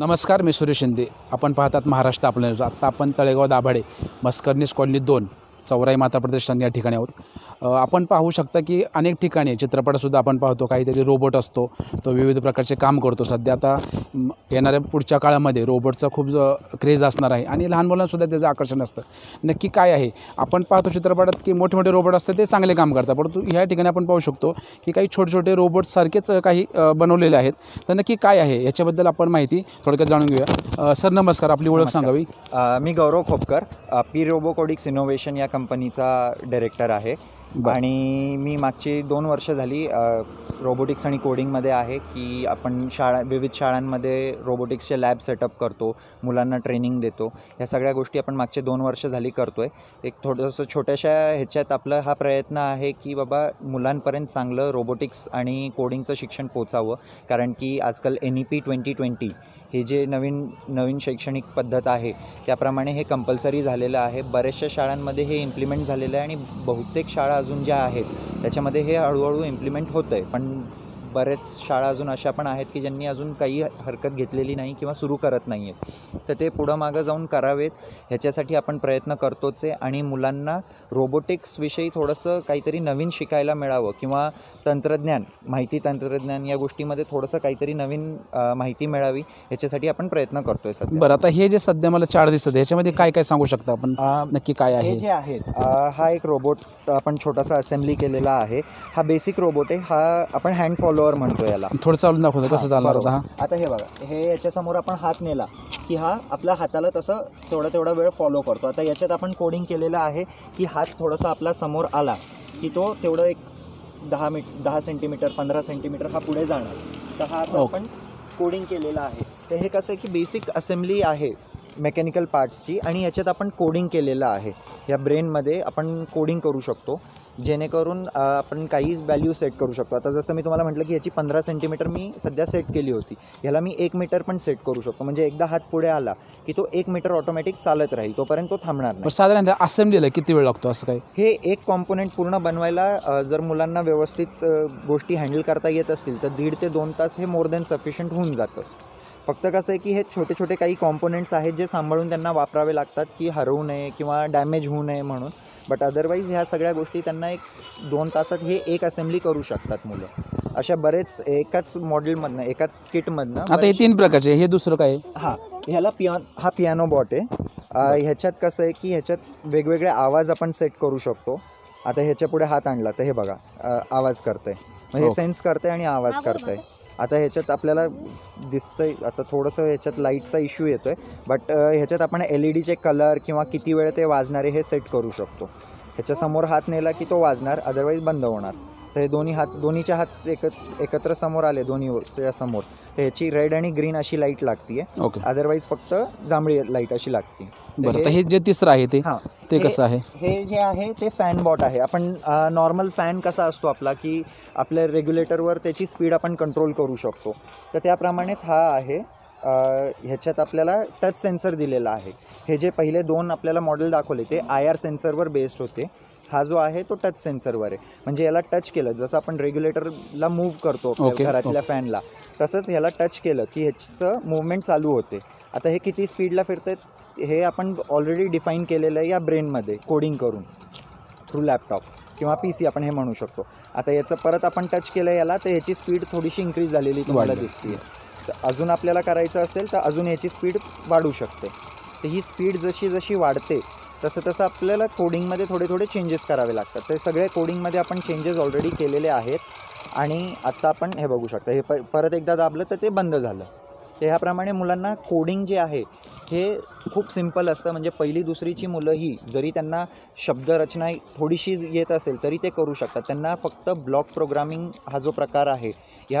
नमस्कार मी सुरेश शिंदे. आपण पाहतात महाराष्ट्र आपलं न्यूज. आत्ता आपण तळेगाव दाभाडे मस्करनीस कॉलनी दोन चौराई माता प्रतिष्ठान या ठिकाणी आहोत. आपण पाहू शकता की अनेक ठिकाणी चित्रपटसुद्धा आपण पाहतो. काहीतरी रोबोट असतो. तो विविध प्रकारचे काम करतो. सध्या आता येणाऱ्या पुढच्या काळामध्ये रोबोटचा खूप क्रेज असणार आहे. आणि लहान मुलांसुद्धा त्याचं आकर्षण असतं. नक्की काय आहे? आपण पाहतो चित्रपटात की मोठे मोठे रोबोट असतात. ते चांगले काम करतात. परंतु ह्या ठिकाणी आपण पाहू शकतो की काही छोटे छोटे रोबोटसारखेच काही बनवलेले आहेत. तर नक्की काय आहे? याच्याबद्दल आपण माहिती थोडक्यात जाणून घेऊया. सर नमस्कार. आपली ओळख सांगावी मी गौरव खोपकर पी रोबोकोडिक्स इनोव्हेशन या कंपनीचा डायरेक्टर आहे. आणि मी मागची दोन वर्ष झाली रोबोटिक्स आणि कोडिंगमध्ये आहे की आपण शाळा विविध शाळांमध्ये रोबोटिक्सचे लॅब सेटअप करतो मुलांना ट्रेनिंग देतो. ह्या सगळ्या गोष्टी आपण मागचे दोन वर्ष झाली करतो आहे एक थोडंसं छोट्याशा ह्याच्यात आपलं हा प्रयत्न आहे की बाबा मुलांपर्यंत चांगलं रोबोटिक्स आणि कोडिंगचं शिक्षण पोचावं. कारण की आजकाल N E P twenty twenty हे जे नवीन नवीन शैक्षणिक पद्धत आहे त्याप्रमाणे हे कंपल्सरी झालेलं आहे. बऱ्याचशा शाळांमध्ये हे इम्प्लिमेंट झालेलं आहे आणि बहुतेक शाळा अजून ज्या आहेत त्याच्यामध्ये हे हळूहळू इम्प्लिमेंट होतं आहे पण बरेच शाळा अजून अशा पण आहेत की ज्यांनी अजून काही हरकत घेतलेली नाही किंवा सुरू करत नाही आहेत. तर ते पुढं मागं जाऊन करावेत. ह्याच्यासाठी आपण प्रयत्न करतोच आहे आणि मुलांना रोबोटिक्सविषयी थोडंसं काहीतरी नवीन शिकायला मिळावं किंवा तंत्रज्ञान माहिती तंत्रज्ञान या गोष्टीमध्ये थोडंसं काहीतरी नवीन माहिती मिळावी ह्याच्यासाठी आपण प्रयत्न करतोय सध्या. बरं आता हे जे सध्या मला चार दिसत ह्याच्यामध्ये काय काय सांगू शकता आपण? नक्की काय हे आहे जे आहेत हा एक रोबोट आपण छोटासा असेंब्ली केलेला आहे. हा बेसिक रोबोट आहे. हा आपण हँड फॉलोअर म्हणतो याला. थोडं चालून दाखवतो कसं चालणार. होता हा? आता हे बघा हे याच्यासमोर आपण हात नेला की हा आपल्या हाताला तसं तेवढा तेवढा वेळ फॉलो करतो. आता याच्यात आपण कोडिंग केलेलं आहे की हात थोडासा आपला समोर आला की तो तेवढं एक दहा मीट दहा सेंटीमीटर पंधरा सेंटीमीटर हा पुढे जाणार. तर हा असं. आपण कोडिंग केलेलं आहे. तर हे कसं आहे की बेसिक असेंब्ली आहे मेकॅनिकल पार्ट्सची आणि याच्यात आपण कोडिंग केलेलं आहे. या ब्रेनमध्ये आपण कोडिंग करू शकतो. जेणेकरून आपण काही व्हॅल्यू सेट करू शकतो. आता जसं मी तुम्हाला म्हटलं की याची पंधरा सेंटीमीटर मी सध्या सेट केली होती. ह्याला मी एक मीटर पण सेट करू शकतो. म्हणजे एकदा हात पुढे आला की तो एक मीटर ऑटोमॅटिक चालत राहील. तोपर्यंत तो थांबणार पण नाही साधारण असेंब्लीला किती वेळ लागतो असं काय हे एक कॉम्पोनंट पूर्ण बनवायला जर मुलांना व्यवस्थित गोष्टी हँडल करता येत असतील तर दीड ते दोन तास हे मोर दॅन सफिशियंट होऊन जातं. फक्त कसं आहे की हे छोटे छोटे काही कॉम्पोनंट्स आहेत जे सांभाळून त्यांना वापरावे लागतात की हरवू नये किंवा डॅमेज होऊ नये म्हणून. बट अदरवाईज ह्या सगळ्या गोष्टी त्यांना एक दोन तासात हे एक असेंब्ली करू शकतात मुलं. अशा बरेच एकाच मॉडेलमधनं एकाच किटमधनं आता हे तीन प्रकारचे. हे दुसरं काय आहे? हां ह्याला पियान हा पियानो बॉट आहे. ह्याच्यात कसं आहे की ह्याच्यात वेगवेगळे आवाज आपण सेट करू शकतो. आता ह्याच्या पुढे हात आणला तर हे बघा आवाज करतंय. म्हणजे हो. सेन्स करतंय आणि आवाज करतंय. आता ह्याच्यात आपल्याला दिसतंय आता थोडंसं ह्याच्यात लाईटचा इश्यू येतोय बट ह्याच्यात आपण एल ई डीचे कलर किंवा किती वेळ ते वाजणारे हे सेट करू शकतो. ह्याच्यासमोर हात नेला की तो वाजणार अदरवाईज बंद होणार. तर हे दोन्ही हात दोन्हीच्या हात एकत्र एकत्र समोर आले दोन्ही समोर तर ह्याची रेड आणि ग्रीन अशी लाइट लागते ओके अदरवाईज फक्त जांभळी लाइट अशी लागते बरं हे जे तिसरं आहे ते? हां. ते कसं आहे? हे जे आहे ते फॅन बॉट आहे. आपण नॉर्मल फॅन कसा असतो आपला की आपल्या रेग्युलेटरवर त्याची स्पीड आपण कंट्रोल करू शकतो. तर त्याप्रमाणेच हा आहे ह्याच्यात आपल्याला टच सेन्सर दिलेला आहे. हे जे पहिले दोन आपल्याला मॉडेल दाखवले ते आय आर सेन्सरवर बेस्ड होते. हा जो आहे तो टच सेन्सरवर आहे. म्हणजे याला टच केलं जसं आपण रेग्युलेटरला मूव्ह करतो घरातल्या फॅनला तसंच ह्याला टच केलं की ह्याचं मुवमेंट चालू होते. आता हे किती स्पीडला फिरतं हे आपण ऑलरेडी डिफाईन केलेलं आहे या ब्रेनमध्ये कोडिंग करून थ्रू लॅपटॉप किंवा पी सी आपण हे म्हणू शकतो. आता याचं परत आपण टच केलं याला तर ह्याची स्पीड थोडीशी इन्क्रीज झालेली तुम्हाला. दिसते तर अजून आपल्याला करायचं असेल तर अजून याची स्पीड वाढू शकते. तर ही स्पीड जशी जशी वाढते तसं तसं आपल्याला कोडिंगमध्ये थोडे थोडे चेंजेस करावे लागतात. ते सगळे कोडिंगमध्ये आपण चेंजेस ऑलरेडी केलेले आहेत. आणि आत्ता आपण हे बघू शकता. हे प परत एकदा दाबलं तर ते बंद झालं. तर ह्याप्रमाणे मुलांना कोडिंग जे आहे हे खूप सिंपल असतं. म्हणजे पहिली दुसरीची मुलंही जरी त्यांना शब्दरचना थोडीशी येत असेल तरी ते करू शकतात. त्यांना फक्त ब्लॉक प्रोग्रामिंग हा जो प्रकार आहे ह्या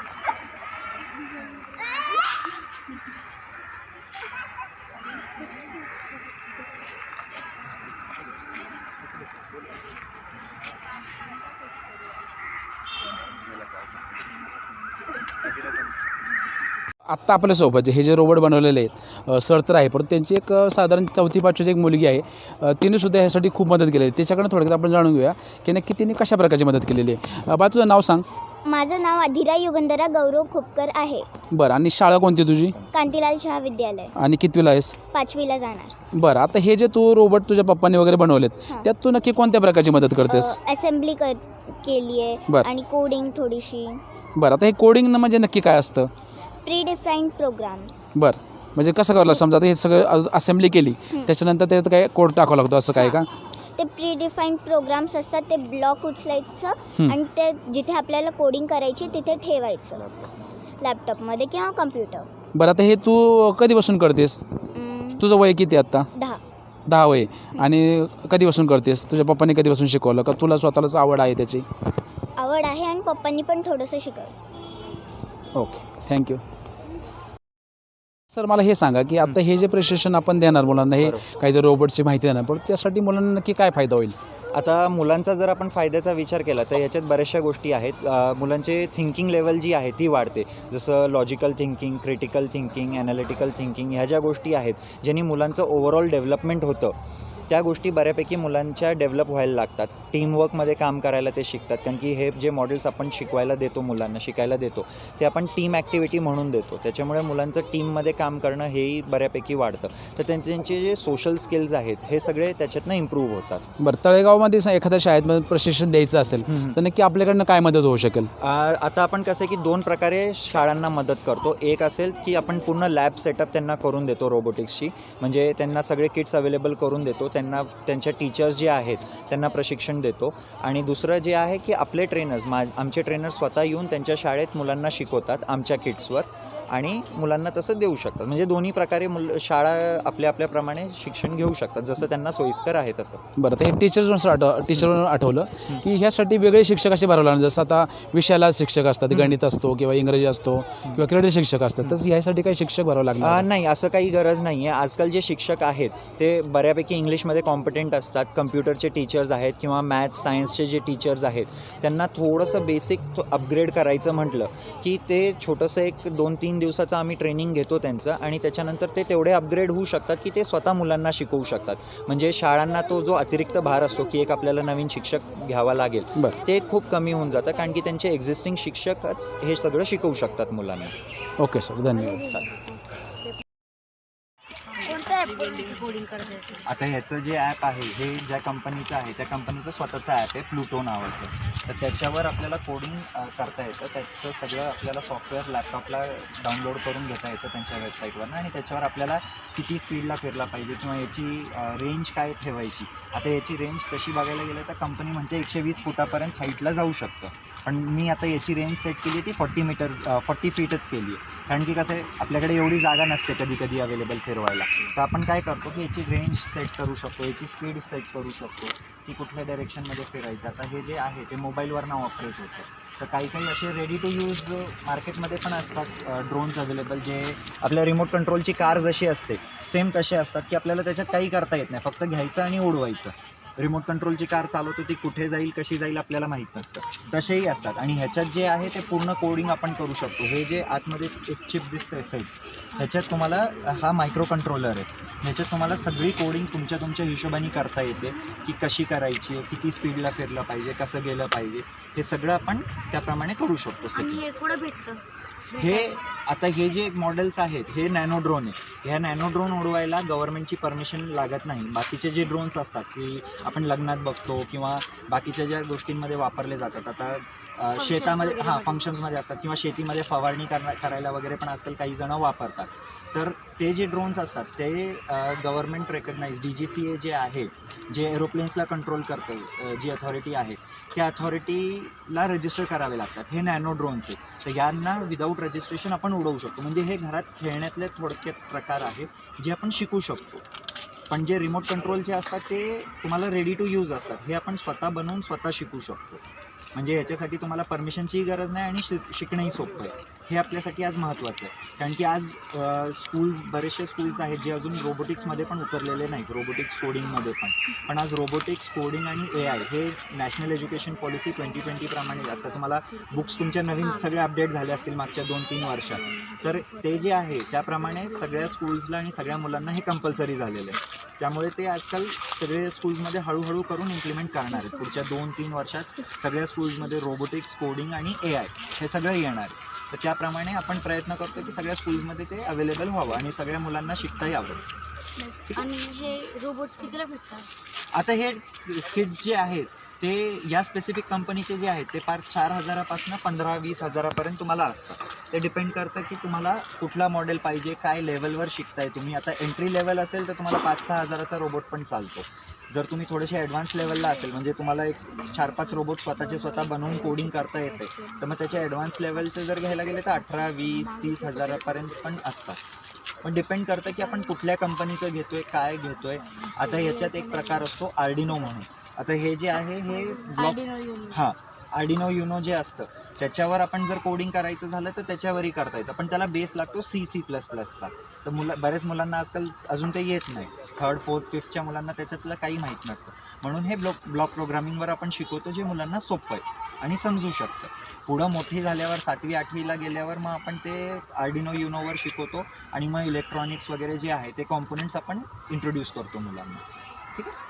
आत्ता आपल्यासोबत हे जे रोबोट बनवलेले आहेत सर तर आहे परंतु त्यांची एक साधारण चौथी पाचवीची एक मुलगी आहे. तिने सुद्धा ह्यासाठी खूप मदत केली आहे. त्याच्याकडनं थोडक्यात आपण जाणून घेऊया की नक्की तिने कशा प्रकारची मदत केलेली आहे. बा तुझं नाव सांग. माझं नाव अधिरा युगंधरा गौरव खोपकर आहे. बरं आणि शाळा कोणती तुझी? कांतीलाल शहा विद्यालय. आणि कितवीला आहेस? पाचवीला जाणार. बरं आता हे जे तू रोबोट तुझ्या पप्पांनी वगैरे बनवलेत हां. त्यात तू नक्की कोणत्या प्रकारची मदत करतेस? असेंब्ली कर केली आहे. बरं. आणि कोडिंग थोडीशी. बरं आता हे कोडिंग म्हणजे नक्की काय असतं? प्री डिफाईन्ड प्रोग्राम्स बरं म्हणजे कसं करावं लागतं? समजा आता हे सगळं असेंब्ली केली. त्याच्यानंतर त्याच्यात काय कोड टाकावं लागतो असं काय का? ते प्री डिफाईन्ड प्रोग्राम्स असतात ते ब्लॉक उचलायचं. आणि ते जिथे आपल्याला कोडिंग करायची तिथे ठेवायचं. लॅपटॉपमध्ये किंवा कम्प्युटर बरं आता हे तू कधीपासून करतेस? तुझं वय किती आत्ता दहा. दहा वय. आणि कधीपासून करतेस? तुझ्या पप्पांनी कधीपासून शिकवलं? का तुला स्वतःलाच आवड आहे त्याची? आवड आहे आणि पप्पांनी पण थोडंसं शिकवलं. ओके थँक्यू सर मला हे सांगा की आता हे जे प्रशिक्षण आपण देणार मुलांना हे. काहीतरी रोबोटची माहिती देणार पण त्यासाठी मुलांना नक्की काय फायदा होईल? आता मुलांचा जर आपण फायद्याचा विचार केला तर याच्यात बऱ्याचशा गोष्टी आहेत. मुलांचे थिंकिंग लेवल जी आहे ती वाढते. जसं logical thinking critical thinking analytical thinking ह्या ज्या गोष्टी आहेत ज्यांनी मुलांचं ओव्हरऑल डेव्हलपमेंट होतं त्या गोष्टी बऱ्यापैकी मुलांच्या डेव्हलप व्हायला लागतात. टीमवर्कमध्ये काम करायला ते शिकतात. कारण की हे जे मॉडेल्स आपण शिकवायला देतो मुलांना शिकायला देतो ते आपण टीम ॲक्टिव्हिटी म्हणून देतो. त्याच्यामुळे मुलांचं टीममध्ये काम करणं हेही बऱ्यापैकी वाढतं. तर त्यां- त्यांचे जे सोशल स्किल्स आहेत हे सगळे त्याच्यातनं इम्प्रूव्ह होतात. बरं तळेगावमध्ये एखाद्या शाळेत प्रशिक्षण द्यायचं असेल तर नक्की आपल्याकडनं काय मदत होऊ शकेल? आता आपण कसं आहे की दोन प्रकारे शाळांना मदत करतो. एक असेल की आपण पूर्ण लॅब सेटअप त्यांना करून देतो रोबोटिक्सची म्हणजे त्यांना सगळे किट्स अवेलेबल करून देतो. त्यांना त्यांच्या टीचर्स जे आहेत त्यांना प्रशिक्षण देतो. आणि दुसरं जे आहे की आपले ट्रेनर्स मा आमचे ट्रेनर्स स्वतः येऊन त्यांच्या शाळेत मुलांना शिकवतात आमच्या किट्सवर आणि मुलांना तसं देऊ शकतात. म्हणजे दोन्ही प्रकारे मुल शाळा आपल्या आपल्याप्रमाणे शिक्षण घेऊ शकतात जसं त्यांना सोयीस्कर आहे तसं. बरं ते टीचर आठ टीचरवरून आठवलं की ह्यासाठी वेगळे शिक्षक असे भरावं लागणार? जसं आता विषयाला शिक्षक असतात गणित असतो किंवा इंग्रजी असतो किंवा क्रीडा शिक्षक असतात तसं ह्यासाठी काही शिक्षक भरावं लागणार नाही असं काही गरज नाही आहे आजकाल जे शिक्षक आहेत ते बऱ्यापैकी इंग्लिशमध्ये कॉम्पिटंट असतात. कम्प्युटरचे टीचर्स आहेत किंवा मॅथ्स सायन्सचे जे टीचर्स आहेत त्यांना थोडंसं बेसिक अपग्रेड करायचं म्हटलं की ते छोटंसं एक दोन तीन दिवसाचं आम्ही ट्रेनिंग घेतो त्यांचं आणि त्याच्यानंतर ते तेवढे अपग्रेड होऊ शकतात की ते स्वतः मुलांना शिकवू शकतात. म्हणजे शाळांना तो जो अतिरिक्त भार असतो की एक आपल्याला नवीन शिक्षक घ्यावा लागेल बरं. ते खूप कमी होऊन जातं कारण की त्यांचे एक्झिस्टिंग शिक्षकच हे सगळं शिकवू शकतात मुलांना. ओके सर धन्यवाद. आता ह्याचं जे ॲप आहे हे ज्या कंपनीचं आहे त्या कंपनीचं स्वतःचं ॲप आहे प्लुटो नावाचं. तर त्याच्यावर आपल्याला कोडिंग करता येतं. त्याचं सगळं आपल्याला सॉफ्टवेअर लॅपटॉपला डाउनलोड करून घेता येतं त्यांच्या वेबसाईटवरनं आणि त्याच्यावर आपल्याला किती स्पीडला फिरला पाहिजे किंवा याची रेंज काय ठेवायची. आता याची रेंज तशी बघायला गेलं तर कंपनी म्हणते एकशे वीस फुटापर्यंत हाईटला जाऊ शकतं. पण मी आता याची रेंज सेट केली आहे ती फॉर्टी मीटर फॉर्टी फीटच केली आहे. कारण की कसं आहे आपल्याकडे एवढी जागा नसते कधी कधी अवेलेबल फिरवायला. तर आपण काय करतो की याची रेंज सेट करू शकतो याची स्पीड सेट करू शकतो की कुठल्या डायरेक्शनमध्ये फिरायचं. आता हे जे आहे ते मोबाईलवरनं ऑपरेट होतं. तर काही काही असे रेडी टू यूज मार्केटमध्ये पण असतात ड्रोन्स अवेलेबल जे आपल्या रिमोट कंट्रोलची कार जशी असते सेम तसे असतात की आपल्याला त्याच्यात काही करता येत नाही. फक्त घ्यायचं आणि उडवायचं. रिमोट कंट्रोलची कार चालवतो ती कुठे जाईल कशी जाईल आपल्याला माहीत नसतं. तसेही असतात. आणि ह्याच्यात जे आहे ते पूर्ण कोडिंग आपण करू शकतो. हे जे आतमध्ये एक चिप दिसतंय साईड ह्याच्यात तुम्हाला हा मायक्रो कंट्रोलर आहे. ह्याच्यात तुम्हाला सगळी कोडिंग तुमच्या तुमच्या हिशोबाने करता येते की कशी करायची आहे किती स्पीडला फिरलं पाहिजे कसं गेलं पाहिजे हे सगळं आपण त्याप्रमाणे करू शकतो. setting. हे कुठं भेटतं? हे आता हे जे मॉडेल्स आहेत हे नॅनो ड्रोन आहे ह्या नॅनो ड्रोन उडवायला गव्हर्नमेंटची परमिशन लागत नाही. बाकीचे जे ड्रोन्स असतात की आपण लग्नात बघतो किंवा बाकीच्या ज्या गोष्टींमध्ये वापरले जातात आता शेतामध्ये हां मध्ये. फंक्शन्समध्ये असतात किंवा शेतीमध्ये फवारणी करणा करायला वगैरे पण आजकाल काही जण वापरतात. तर ते जे ड्रोन्स असतात ते government recognise D G C A जे आहे जे एरोप्लेन्सला कंट्रोल करते जी अथॉरिटी आहे त्या अथॉरिटीला रजिस्टर करावे लागतात. हे नॅनो ड्रोन्स आहेत. तर यांना विदाऊट रजिस्ट्रेशन आपण उडवू शकतो. म्हणजे हे घरात खेळण्यातले थोडक्यात प्रकार आहे जे आपण शिकू शकतो. पण जे रिमोट कंट्रोलचे असतात ते तुम्हाला रेडी टू यूज असतात. हे आपण स्वतः बनवून स्वतः शिकू शकतो. म्हणजे याच्यासाठी तुम्हाला परमिशनचीही गरज नाही आणि शिक शिकणंही सोपं आहे. हे आपल्यासाठी आज महत्त्वाचं आहे. कारण की आज स्कूल्स बरेचसे स्कूल्स आहेत जे अजून रोबोटिक्समध्ये पण उतरलेले नाहीत. रोबोटिक्स कोडिंगमध्ये पण. पण आज रोबोटिक्स कोडिंग आणि ए आय हे नॅशनल एज्युकेशन पॉलिसी ट्वेंटी ट्वेंटीप्रमाणे आता तुम्हाला बुक्स तुमच्या नवीन सगळे अपडेट झाले असतील मागच्या दोन तीन वर्षात. तर ते जे आहे त्याप्रमाणे सगळ्या स्कूल्सला आणि सगळ्या मुलांना हे कंपल्सरी झालेलं आहे. त्यामुळे ते आजकाल सगळे स्कूल्समध्ये हळूहळू करून इम्प्लिमेंट करणार आहेत. पुढच्या दोन तीन वर्षात सगळ्या स्कूल्समध्ये रोबोटिक्स कोडिंग आणि ए आय हे सगळं येणार आहे. तर त्याप्रमाणे आपण प्रयत्न करतो की सगळ्या स्कूल्समध्ये ते अवेलेबल व्हावं आणि सगळ्या मुलांना शिकता यावं. आणि हे रोबोट्स कितीला भेटतात? आता हे किड्स जे आहेत ते या स्पेसिफिक कंपनीचे जे आहेत ते फार चार हजारापासून पंधरा वीस हजारापर्यंत तुम्हाला असतं. ते डिपेंड करतं की तुम्हाला कुठला मॉडेल पाहिजे काय लेवलवर शिकताय तुम्ही. आता एंट्री लेवल असेल तर तुम्हाला पाच सहा हजाराचा रोबोट पण चालतो. जर तुम्ही थोडेसे ॲडव्हान्स लेवलला असेल म्हणजे तुम्हाला एक चार पाच रोबोट स्वतःचे स्वतः बनवून कोडिंग करता येते तर मग त्याचे ॲडव्हान्स लेवलचे जर घ्यायला गेले तर अठरा वीस तीस हजारापर्यंत पण असतात. पण डिपेंड करतं की आपण कुठल्या कंपनीचं घेतोय काय घेतोय. आता याच्यात एक प्रकार असतो आर्डिनो म्हणून. आता हे जे आहे हे ब्लॉक. हां आर्डिनो युनो जे असतं त्याच्यावर आपण जर कोडिंग करायचं झालं तर त्याच्यावरही करता येतं. पण त्याला बेस लागतो सी सी प्लस प्लसचा तर मुलं बऱ्याच मुलांना आजकाल अजून ते येत नाही. थर्ड फोर्थ फिफ्थच्या मुलांना त्याच्यातलं काही माहीत नसतं. म्हणून हे ब्लॉक ब्लॉक प्रोग्रामिंगवर आपण शिकवतो जे मुलांना सोपं आहे आणि समजू शकतं. पुढं मोठी झाल्यावर सातवी आठवीला गेल्यावर मग आपण ते आर्डिनो युनोवर शिकवतो आणि मग इलेक्ट्रॉनिक्स वगैरे जे आहे ते कॉम्पोनंट्स आपण इंट्रोड्यूस करतो मुलांना. ठीक आहे?